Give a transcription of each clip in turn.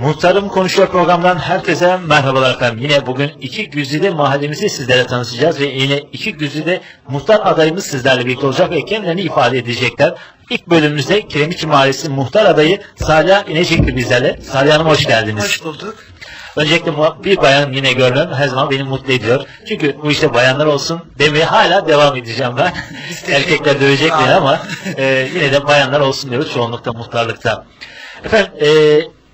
Muhtarım Konuşuyor programdan herkese merhabalar efendim. Yine bugün iki güzide mahallemizi sizlere tanıtacağız ve yine iki güzide muhtar adayımız sizlerle birlikte olacak ve kendilerini ifade edecekler. İlk bölümümüzde Kiremiçi Mahallesi muhtar adayı Salih İnecikli bizlerle. Salih Hanım hoş geldiniz. Hoş bulduk. Öncelikle bir bayan yine görmem her zaman beni mutlu ediyor. Çünkü bu işte bayanlar olsun demeye hala devam edeceğim ben. Erkekler dövecek beni ama e, yine de bayanlar olsun diyoruz çoğunlukta muhtarlıkta. Efendim e,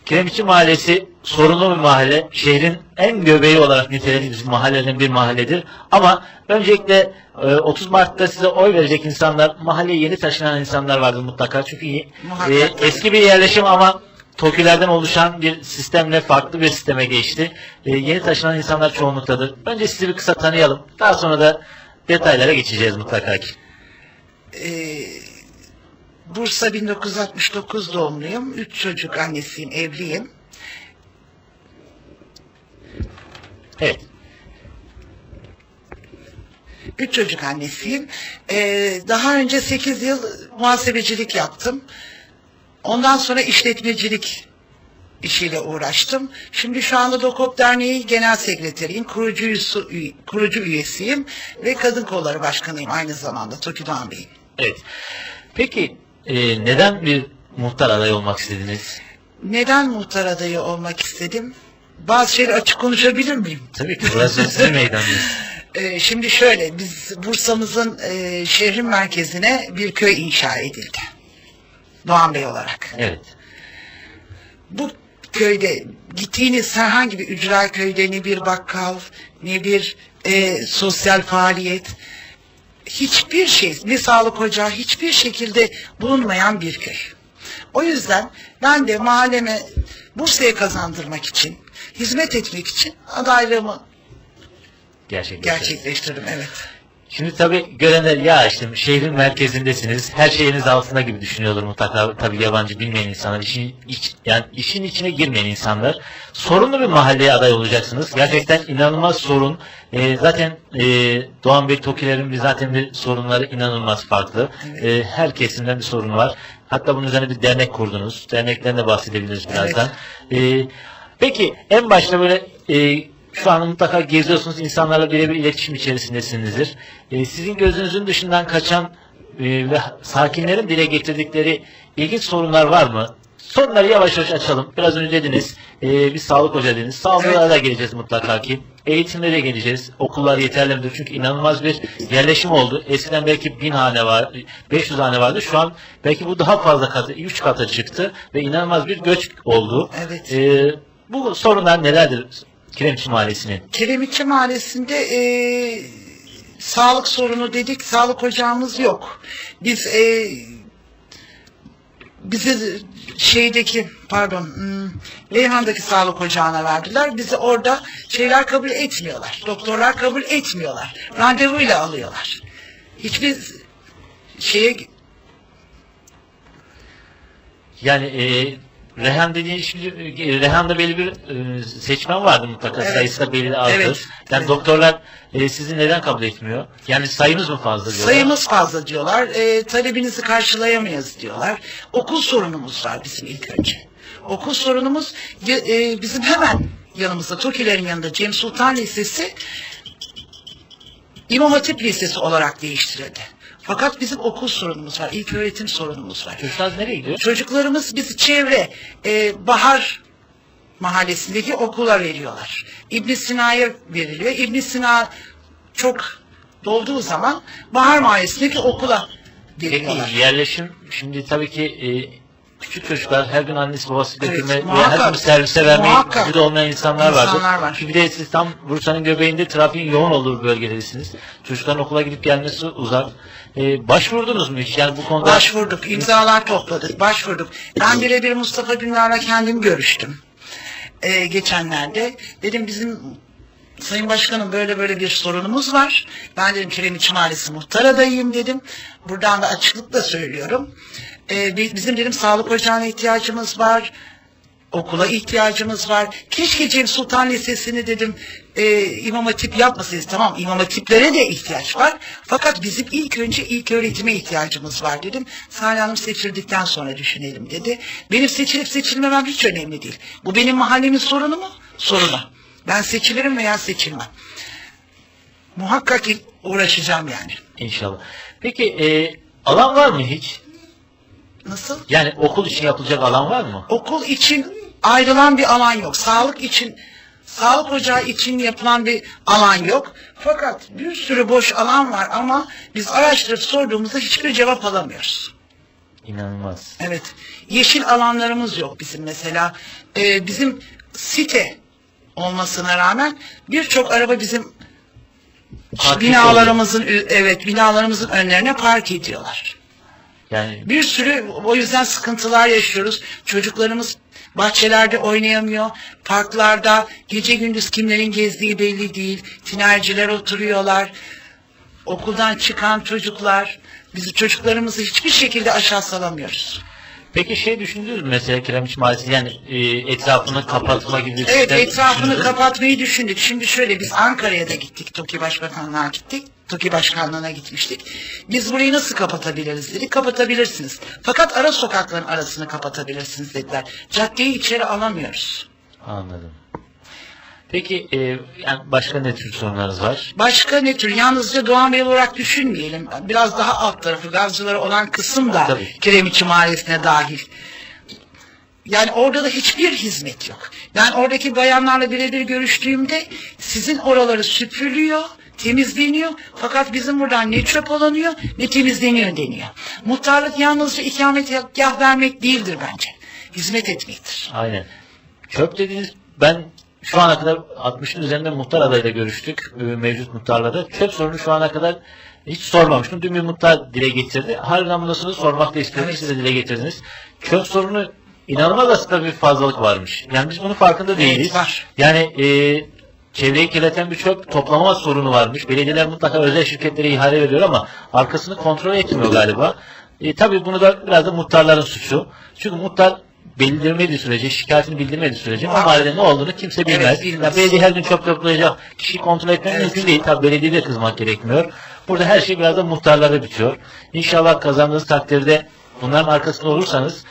Kiremiçi Mahallesi sorunlu bir mahalle. Şehrin en göbeği olarak nitelediğimiz mahallelerin bir mahalledir. Ama öncelikle e, 30 Mart'ta size oy verecek insanlar, mahalleye yeni taşınan insanlar vardır mutlaka. Çünkü e, Muhakkak. eski bir yerleşim ama TOKİ'lerden oluşan bir sistemle farklı bir sisteme geçti. E, yeni taşınan insanlar çoğunluktadır. Önce sizi bir kısa tanıyalım. Daha sonra da detaylara geçeceğiz mutlaka ki. Ee, Bursa 1969 doğumluyum. Üç çocuk annesiyim, evliyim. Evet. Üç çocuk annesiyim. Ee, daha önce 8 yıl muhasebecilik yaptım. Ondan sonra işletmecilik işiyle uğraştım. Şimdi şu anda Dokop Derneği Genel Sekreteriyim, kurucu, kurucu üyesiyim ve Kadın Kolları Başkanıyım aynı zamanda Toki Doğan. Evet. Peki e, neden bir muhtar adayı olmak istediniz? Neden muhtar adayı olmak istedim? Bazı şeyleri açık konuşabilir miyim? Tabii ki burası sizin meydanınız. Ee, şimdi şöyle, biz Bursa'mızın e, şehrin merkezine bir köy inşa edildi. Doğan Bey olarak. Evet. Bu köyde gittiğiniz herhangi bir ücra köyde ne bir bakkal, ne bir e, sosyal faaliyet, hiçbir şey, ne sağlık ocağı, hiçbir şekilde bulunmayan bir köy. O yüzden ben de mahalleme Bursa'ya kazandırmak için, hizmet etmek için adaylığımı Gerçekten. gerçekleştirdim. Evet. Şimdi tabii görenler ya işte şehrin merkezindesiniz. Her şeyiniz altında gibi düşünüyorlar mutlaka. Tabii yabancı bilmeyen insanlar, işin iç, yani işin içine girmeyen insanlar. Sorunlu bir mahalleye aday olacaksınız. Gerçekten inanılmaz sorun. Ee, zaten e, Doğan Bey Tokilerin zaten bir sorunları inanılmaz farklı. Ee, her kesimden bir sorun var. Hatta bunun üzerine bir dernek kurdunuz. Dernekten de bahsedebiliriz birazdan. Ee, peki en başta böyle e, şu an mutlaka geziyorsunuz, insanlarla birebir iletişim içerisindesinizdir. Ee, sizin gözünüzün dışından kaçan e, ve sakinlerin dile getirdikleri ilginç sorunlar var mı? Sorunları yavaş yavaş açalım. Biraz önce dediniz, e, bir sağlık hoca dediniz. Sağlıklara da geleceğiz mutlaka ki. Eğitimlere geleceğiz. Okullar yeterli midir? Çünkü inanılmaz bir yerleşim oldu. Eskiden belki 1000 hane var, 500 hane vardı. Şu an belki bu daha fazla katı, 3 kata çıktı ve inanılmaz bir göç oldu. Evet. Ee, bu sorunlar nelerdir Kiremçi Mahallesi'nin? Kiremitçi Mahallesi'nde e, sağlık sorunu dedik, sağlık ocağımız yok. Biz e, bizi şeydeki pardon hmm, Leyhan'daki sağlık ocağına verdiler. Bizi orada şeyler kabul etmiyorlar. Doktorlar kabul etmiyorlar. Randevuyla alıyorlar. Hiçbir şeye Yani e, Rehan dediğin şimdi e, Rehan'da belli bir e, seçmen vardı mutlaka. Evet. Sayısı da belli azdır. Evet. Yani Evet. doktorlar e, sizi neden kabul etmiyor? Yani sayımız mı fazla diyorlar? Sayımız fazla diyorlar. E, talebinizi karşılayamayız diyorlar. Okul sorunumuz var bizim ilk önce. Okul sorunumuz e, bizim hemen yanımızda, Tokilerin yanında Cem Sultan Lisesi İmam Hatip Lisesi olarak değiştirildi. Fakat bizim okul sorunumuz var, ilk öğretim sorunumuz var. Çocuklar nereye gidiyor? Çocuklarımız bizi çevre, e, Bahar mahallesindeki okula veriyorlar. İbn Sina'ya veriliyor. İbn Sina çok dolduğu zaman Bahar mahallesindeki okula. Peki yerleşim şimdi tabii ki e, küçük çocuklar her gün annesi babası Evet, götürme ve muhakkak. her gün servise vermeyi gücü olmayan insanlar vardır. İnsanlar var. Ki bir de siz tam Bursa'nın göbeğinde trafiğin yoğun olduğu bölgedesiniz. Çocukların okula gidip gelmesi uzak. E, başvurdunuz mu hiç? Yani bu konuda Başvurduk, imzalar topladık, başvurduk. Ben birebir Mustafa Günler'le kendim görüştüm. Ee, geçenlerde. Dedim bizim Sayın Başkanım böyle böyle bir sorunumuz var. Ben dedim Kiremiç Mahallesi muhtar adayıyım dedim. Buradan da açıklıkla söylüyorum. Bi- bizim dedim sağlık ocağına ihtiyacımız var. okula ihtiyacımız var. Keşke Cem Sultan Lisesi'ni dedim e, İmam Hatip yapmasayız. Tamam İmam Hatiplere de ihtiyaç var. Fakat bizim ilk önce ilk öğretime ihtiyacımız var dedim. Salih Hanım seçildikten sonra düşünelim dedi. Benim seçilip seçilmemem hiç önemli değil. Bu benim mahallemin sorunu mu? Sorunu. Ben seçilirim veya seçilmem. Muhakkak uğraşacağım yani. İnşallah. Peki e, alan var mı hiç? Nasıl? Yani okul için yapılacak alan var mı? Okul için ayrılan bir alan yok. Sağlık için Sağlık ocağı için yapılan bir alan yok. Fakat bir sürü boş alan var ama biz araştırıp sorduğumuzda hiçbir cevap alamıyoruz. İnanılmaz. Evet. Yeşil alanlarımız yok bizim mesela. Ee, bizim site olmasına rağmen birçok araba bizim Park binalarımızın evet binalarımızın önlerine park ediyorlar. Yani Bir sürü o yüzden sıkıntılar yaşıyoruz. Çocuklarımız bahçelerde oynayamıyor. Parklarda gece gündüz kimlerin gezdiği belli değil. Tinerciler oturuyorlar. Okuldan çıkan çocuklar. Biz çocuklarımızı hiçbir şekilde aşağı salamıyoruz. Peki şey düşündünüz mü mesela Kiremiç Mahallesi yani e, etrafını kapatma gibi bir Evet etrafını düşündünüz kapatmayı düşündük. Şimdi şöyle biz Ankara'ya da gittik. TOKİ Başbakanlığı'na gittik. TOKİ Başkanlığı'na gitmiştik. Biz burayı nasıl kapatabiliriz dedik. Kapatabilirsiniz. Fakat ara sokakların arasını kapatabilirsiniz dediler. Caddeyi içeri alamıyoruz. Anladım. Peki e, yani başka ne tür sorunlarınız var? Başka ne tür? Yalnızca Doğan Bey olarak düşünmeyelim. Biraz daha alt tarafı gazcıları olan kısım da Tabii. Kiremiçi Mahallesi'ne dahil. Yani orada da hiçbir hizmet yok. Yani oradaki bayanlarla birebir görüştüğümde sizin oraları süpürülüyor, temizleniyor. Fakat bizim buradan ne çöp alınıyor ne temizleniyor deniyor. Muhtarlık yalnızca ikametgah vermek değildir bence. Hizmet etmektir. Aynen. Çöp dediğiniz ben şu ana kadar 60'ın üzerinde muhtar adayla görüştük. e, Mevcut muhtarla da. Çöp sorunu şu ana kadar hiç sormamıştım. Dün bir muhtar dile getirdi. Harbiden sonra sormak da istiyorum. Evet. Siz de dile getirdiniz. Çöp sorunu inanılmaz aslında bir fazlalık varmış. Yani biz bunun farkında değiliz. var. Yani e, çevreyi kirleten bir çöp toplama sorunu varmış. Belediyeler mutlaka özel şirketlere ihale veriyor ama arkasını kontrol etmiyor galiba. E, tabii bunu da biraz da muhtarların suçu. Çünkü muhtar bildirmediği sürece, şikayetini bildirmediği sürece o mahallede ne olduğunu kimse bilmez. Evet, bilmez. Yani belediye her gün çöp toplayacak, kişiyi kontrol etmek Evet. mümkün değil. Tabii belediyeye de kızmak gerekmiyor. Burada her şey biraz da muhtarlara bitiyor. İnşallah kazandığınız takdirde bunların arkasında olursanız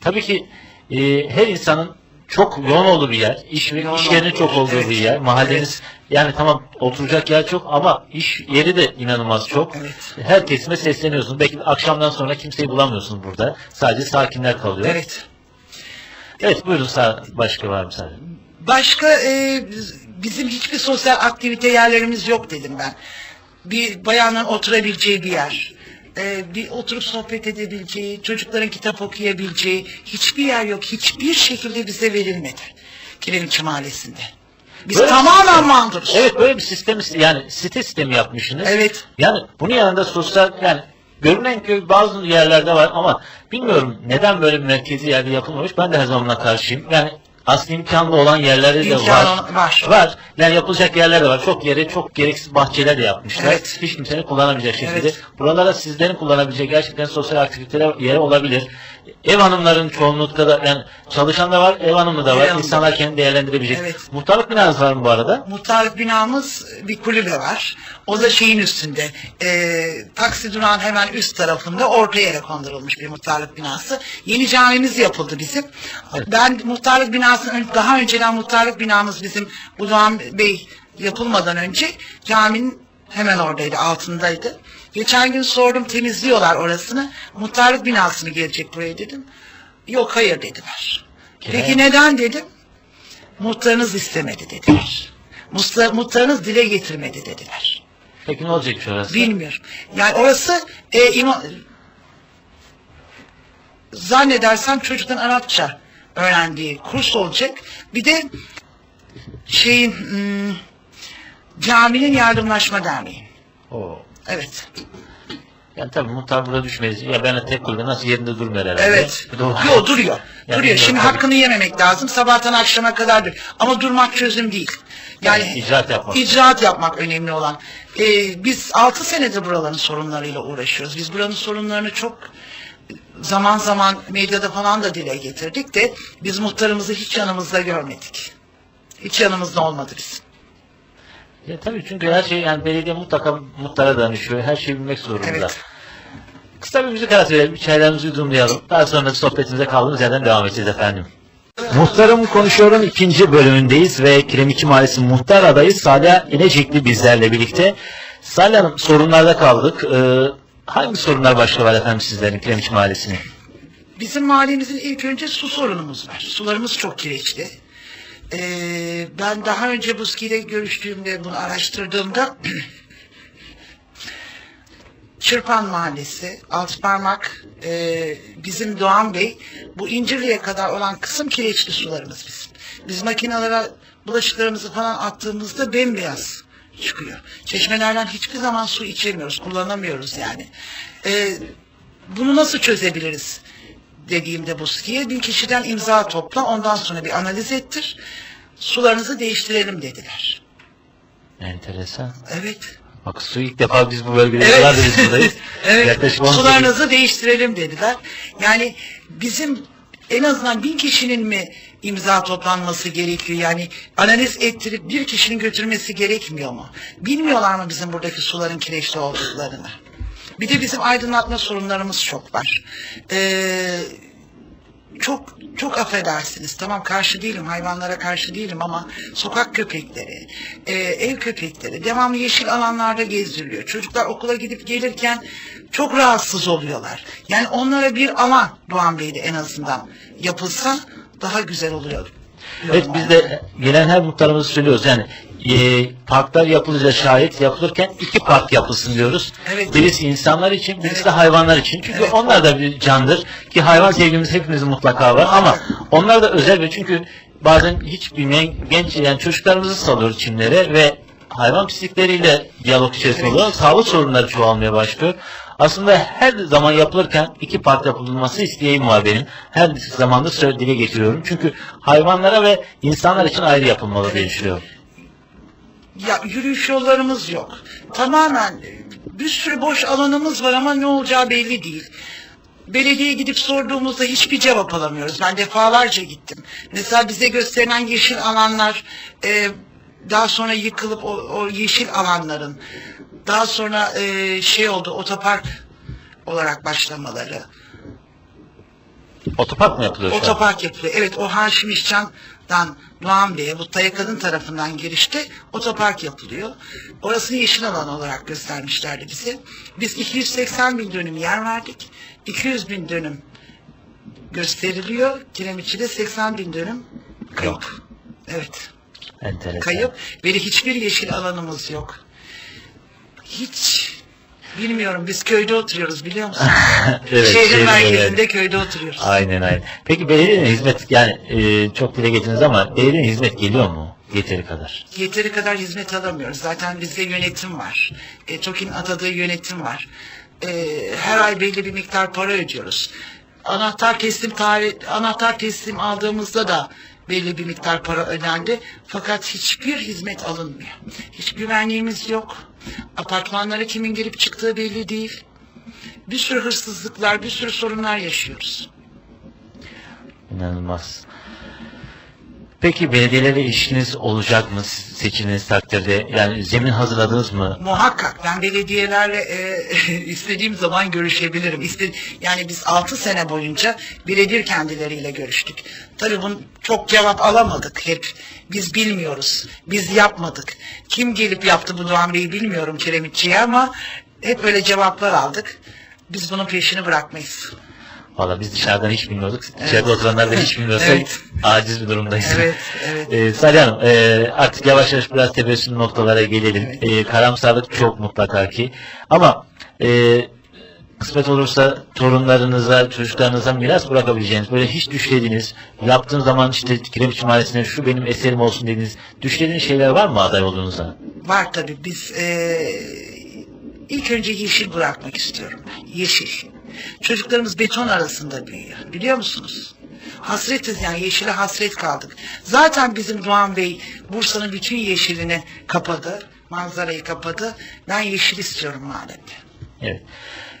tabii ki e, her insanın çok yoğun olduğu bir yer, iş, iş yerinin çok olduğu evet. bir yer, mahalleniz yani tamam oturacak yer çok ama iş yeri de inanılmaz çok. Evet. Her kesime sesleniyorsunuz. Belki akşamdan sonra kimseyi bulamıyorsunuz burada. Sadece sakinler kalıyor. Evet. Evet buyurun başka var mı sadece? Başka e, bizim hiçbir sosyal aktivite yerlerimiz yok dedim ben. Bir bayanın oturabileceği bir yer. E, bir oturup sohbet edebileceği, çocukların kitap okuyabileceği hiçbir yer yok. Hiçbir şekilde bize verilmedi. Kiremiçi Mahallesi'nde. Biz Böyle tamamen mağduruz. Evet böyle bir sistem yani site sistemi yapmışsınız. Evet. Yani bunun yanında sosyal yani görünen köy bazı yerlerde var ama bilmiyorum neden böyle bir merkezi yerde yapılmamış. Ben de her zaman buna karşıyım. Yani asli imkanlı olan yerlerde de İmkanı var. var. Var. Yani yapılacak yerler de var. Çok yere çok gereksiz bahçeler de yapmışlar. Evet. Hiç kimsenin kullanamayacak şekilde. Evet. Buralara sizlerin kullanabileceği gerçekten sosyal aktiviteler yeri olabilir. Ev hanımların çoğunlukta da yani çalışan da var, ev hanımı da Ev var. da İnsanlar var. kendi değerlendirebilecek. Evet. Muhtarlık binanız var mı bu arada? Muhtarlık binamız bir kulübe var. O da şeyin üstünde. E, taksi durağın hemen üst tarafında orta yere kondurulmuş bir muhtarlık binası. Yeni camimiz yapıldı bizim. Evet. Ben muhtarlık binasının ön- daha önceden muhtarlık binamız bizim Doğan Bey yapılmadan önce caminin hemen oradaydı, altındaydı. Geçen gün sordum temizliyorlar orasını. Muhtarlık binası mı gelecek buraya dedim. Yok hayır dediler. Peki neden dedim. Muhtarınız istemedi dediler. Muhtar, muhtarınız dile getirmedi dediler. Peki ne olacak şu orası? Bilmiyorum. Yani orası e, ima, zannedersem çocukların Arapça öğrendiği kurs olacak. Bir de şeyin hmm, caminin yardımlaşma derneği. Oo. Evet. Yani tabii muhtar burada düşmez. Ya ben de tek kulübe nasıl yerinde durmuyor herhalde. Evet. O- Yo duruyor. Yani duruyor. Şimdi tabii. hakkını yememek lazım. Sabahtan akşama kadardır. Ama durmak çözüm değil. Yani Yani icraat yapmak. icraat yapmak önemli olan. Ee, biz 6 senedir buraların sorunlarıyla uğraşıyoruz. Biz buranın sorunlarını çok zaman zaman medyada falan da dile getirdik de biz muhtarımızı hiç yanımızda görmedik. Hiç yanımızda olmadı bizim. Ya tabii çünkü her şey yani belediye mutlaka muhtara danışıyor. Her şeyi bilmek zorunda. Evet. Kısa bir müzik arası verelim. Çaylarımızı yudumlayalım. Daha sonra sohbetimize kaldığımız yerden devam edeceğiz efendim. Muhtarım Konuşuyor'un ikinci bölümündeyiz ve Kiremiçi Mahallesi muhtar adayı Salih İnecekli bizlerle birlikte. Salih Hanım sorunlarda kaldık. Ee, hangi sorunlar başka var efendim sizlerin Kiremiçi Mahallesi'nin? Bizim mahallemizin ilk önce su sorunumuz var. Sularımız çok kireçli. Ee, ben daha önce Buski ile görüştüğümde bunu araştırdığımda Çırpan Mahallesi, Altparmak, e, bizim Doğan Bey, bu İncirli'ye kadar olan kısım kireçli sularımız bizim. Biz makinalara bulaşıklarımızı falan attığımızda bembeyaz çıkıyor. Çeşmelerden hiçbir zaman su içemiyoruz, kullanamıyoruz yani. E, bunu nasıl çözebiliriz dediğimde Buski'ye bin kişiden imza topla, ondan sonra bir analiz ettir, sularınızı değiştirelim dediler. Enteresan. Evet. Bak su ilk defa biz bu bölgede Evet. yıllardır biz buradayız. evet. Yaklaşık 18 Sularınızı değiştirelim dediler. Yani bizim en azından bin kişinin mi imza toplanması gerekiyor? Yani analiz ettirip bir kişinin götürmesi gerekmiyor mu? Bilmiyorlar mı bizim buradaki suların kireçli olduklarını? Bir de bizim aydınlatma sorunlarımız çok var. Ee, çok çok affedersiniz tamam karşı değilim hayvanlara karşı değilim ama sokak köpekleri e, ev köpekleri devamlı yeşil alanlarda gezdiriliyor çocuklar okula gidip gelirken çok rahatsız oluyorlar yani onlara bir alan Doğan Bey'de en azından yapılsa daha güzel oluyor Evet biz de gelen her muhtarımızı söylüyoruz. Yani e, parklar yapılınca şahit yapılırken iki park yapılsın diyoruz. Evet. Birisi insanlar için, birisi de hayvanlar için. Çünkü Evet. onlar da bir candır. Ki hayvan sevgimiz hepimizin mutlaka var ama onlar da özel ve çünkü bazen hiç bilmeyen genç yani çocuklarımızı salıyoruz çimlere ve hayvan pislikleriyle diyalog içerisinde Evet. oluyor. Sağlık sorunları çoğalmaya başlıyor. Aslında her zaman yapılırken iki park yapılması isteğim var benim. Her zamanda söyle dile getiriyorum. Çünkü hayvanlara ve insanlar için ayrı yapılmalı diye düşünüyorum. Ya yürüyüş yollarımız yok. Tamamen bir sürü boş alanımız var ama ne olacağı belli değil. Belediyeye gidip sorduğumuzda hiçbir cevap alamıyoruz. Ben defalarca gittim. Mesela bize gösterilen yeşil alanlar e, daha sonra yıkılıp o, o yeşil alanların daha sonra e, şey oldu otopark olarak başlamaları. Otopark mı yapılıyor şu an? Otopark yapılıyor. Evet o Haşim İşcan'dan Doğan Bey'e bu Tayakadın tarafından girişte otopark yapılıyor. Orasını yeşil alan olarak göstermişlerdi bize. Biz 280 bin dönüm yer verdik. 200 bin dönüm gösteriliyor. Kiremiçi'de 80 bin dönüm kayıp. Yok. Evet Enteresan. kayıp ve hiçbir yeşil alanımız yok. Hiç bilmiyorum biz köyde oturuyoruz biliyor musunuz? Evet, Şehrin şehrin merkezinde evet. köyde oturuyoruz. Aynen aynen. Peki belediyenin hizmet yani e, çok dile getirdiniz ama belediyenin hizmet geliyor mu? Yeteri kadar. yeteri kadar hizmet alamıyoruz. Zaten bizde yönetim var. E, TOKİ'nin atadığı yönetim var. E, her ay belli bir miktar para ödüyoruz. Anahtar teslim tarih, anahtar teslim aldığımızda da belli bir miktar para ödendi. Fakat hiçbir hizmet alınmıyor. Hiç güvenliğimiz yok. Apartmanlara kimin girip çıktığı belli değil. Bir sürü hırsızlıklar, bir sürü sorunlar yaşıyoruz. İnanılmaz. Peki belediyelerle ilişkiniz olacak mı siz seçildiğiniz takdirde? Yani zemin hazırladınız mı? Muhakkak ben belediyelerle e, istediğim zaman görüşebilirim. İste, yani biz 6 sene boyunca birebir kendileriyle görüştük. Tabii bunu çok cevap alamadık hep. Biz bilmiyoruz. Biz yapmadık. Kim gelip yaptı bu Bey'i bilmiyorum Kiremitçi'ye ama hep öyle cevaplar aldık. Biz bunun peşini bırakmayız. Valla biz dışarıdan hiç bilmiyorduk. Dışarıda oturanlar da hiç bilmiyorsa Evet. aciz bir durumdayız. Evet, evet. Ee, Salih Hanım e, artık yavaş yavaş biraz tebessüm noktalara gelelim. Evet. E, karamsarlık çok mutlaka ki. Ama e, kısmet olursa torunlarınıza, çocuklarınıza miras bırakabileceğiniz, böyle hiç düşlediğiniz, yaptığın zaman işte Kiremitçi Mahallesi'ne şu benim eserim olsun dediğiniz, düşlediğiniz şeyler var mı aday olduğunuzda? Var tabii biz eee, ilk önce yeşil bırakmak istiyorum. Yeşil. Çocuklarımız beton arasında büyüyor. Biliyor musunuz? Hasretiz yani yeşile hasret kaldık. Zaten bizim Doğan Bey Bursa'nın bütün yeşilini kapadı. Manzarayı kapadı. Ben yeşil istiyorum mahallemde. Evet.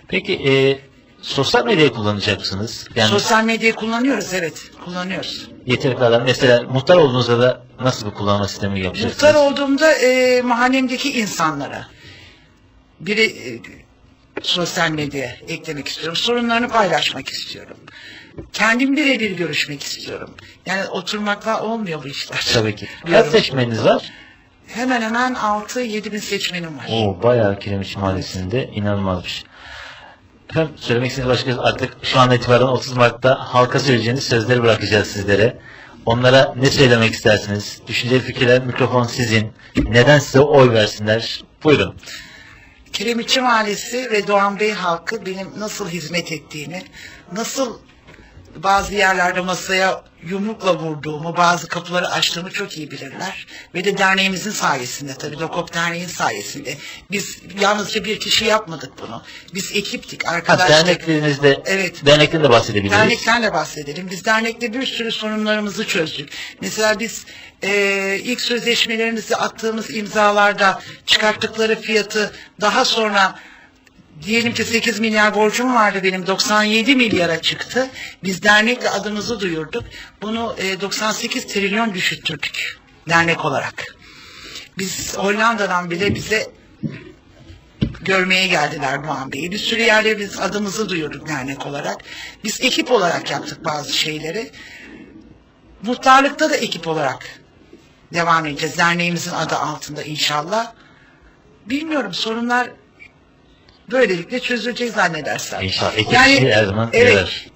Peki e, sosyal medyayı kullanacaksınız. Yani Sosyal medyayı kullanıyoruz evet kullanıyoruz. yeteri kadar. Mesela muhtar olduğunuzda da nasıl bir kullanma sistemi yapacaksınız? Muhtar olduğumda e, mahallemdeki insanlara biri e, sosyal medyaya eklemek istiyorum. Sorunlarını paylaşmak istiyorum. Kendim birebir görüşmek istiyorum. Yani oturmakla olmuyor bu işler. Tabii ki. Kaç Diyorum. seçmeniniz var? Hemen hemen 6-7 bin seçmenim var. Oo bayağı Kiremiç Mahallesi'nde inanılmaz bir şey. Efendim söylemek istediğiniz başka artık şu an itibaren 30 Mart'ta halka söyleyeceğiniz sözleri bırakacağız sizlere. Onlara ne söylemek istersiniz? Düşünceli fikirler, mikrofon sizin. Neden size oy versinler? Buyurun. Kiremitçi Mahallesi ve Doğan Bey halkı benim nasıl hizmet ettiğini, nasıl bazı yerlerde masaya yumrukla vurduğumu, bazı kapıları açtığımı çok iyi bilirler. Ve de derneğimizin sayesinde tabii Dokop Derneği'nin sayesinde. Biz yalnızca bir kişi yapmadık bunu. Biz ekiptik, arkadaşlar. derneklerinizde, Evet. dernekten de bahsedebiliriz. Dernekten de bahsedelim. Biz dernekte bir sürü sorunlarımızı çözdük. Mesela biz eee, ilk sözleşmelerimizi attığımız imzalarda çıkarttıkları fiyatı daha sonra diyelim ki 8 milyar borcum vardı benim 97 milyara çıktı. Biz dernekle adımızı duyurduk. Bunu eee, 98 trilyon düşürttürdük dernek olarak. Biz Hollanda'dan bile bize görmeye geldiler Doğan Bey'i. Bir sürü yerde biz adımızı duyurduk dernek olarak. Biz ekip olarak yaptık bazı şeyleri. Muhtarlıkta da ekip olarak devam edeceğiz. Derneğimizin adı altında inşallah. Bilmiyorum sorunlar böylelikle çözülecek zannedersem. İnşallah. Ekip işi her zaman evet,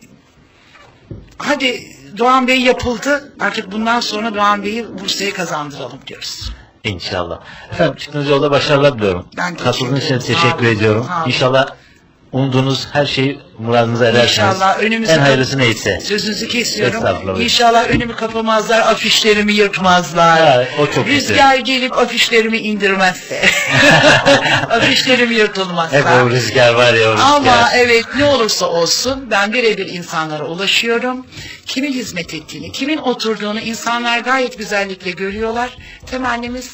hadi Doğan Bey yapıldı. Artık bundan sonra Doğan Bey'i Bursa'ya kazandıralım diyoruz. İnşallah. Efendim çıktığınız yolda başarılar diliyorum. Ben Katıldığınız için teşekkür ediyorum. İnşallah umduğunuz her şeyi muradınıza edersiniz. İnşallah önümüzü En hayırlısı neyse. Sözünüzü kesiyorum. Estağfurullah. İnşallah önümü kapamazlar, afişlerimi yırtmazlar. Ha, o çok Rüzgar gelip afişlerimi indirmezse. afişlerim yırtılmazsa. Hep o rüzgar var ya o rüzgar. Ama evet ne olursa olsun ben birebir insanlara ulaşıyorum. Kimin hizmet ettiğini, kimin oturduğunu insanlar gayet güzellikle görüyorlar. Temennimiz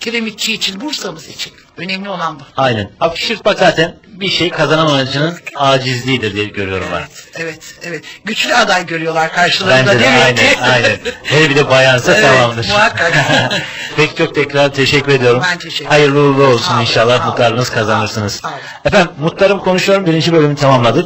kiremitçi için, Bursa'mız için. Önemli olan bu. Aynen. Afiş yırtmak zaten bir şey kazanamayıcının acizliğidir diye görüyorum ben. Evet, evet. Güçlü aday görüyorlar karşılarında Bence de değil mi? aynen, aynen. Hele bir de bayansa Evet, tamamdır. muhakkak. Peki çok tekrar teşekkür ediyorum. Ben teşekkür Hayırlı uğurlu olsun Sağ olun, inşallah sağ olun. muhtarınız Sağ kazanırsınız. sağ olun. Efendim muhtarım konuşuyorum birinci bölümü tamamladık.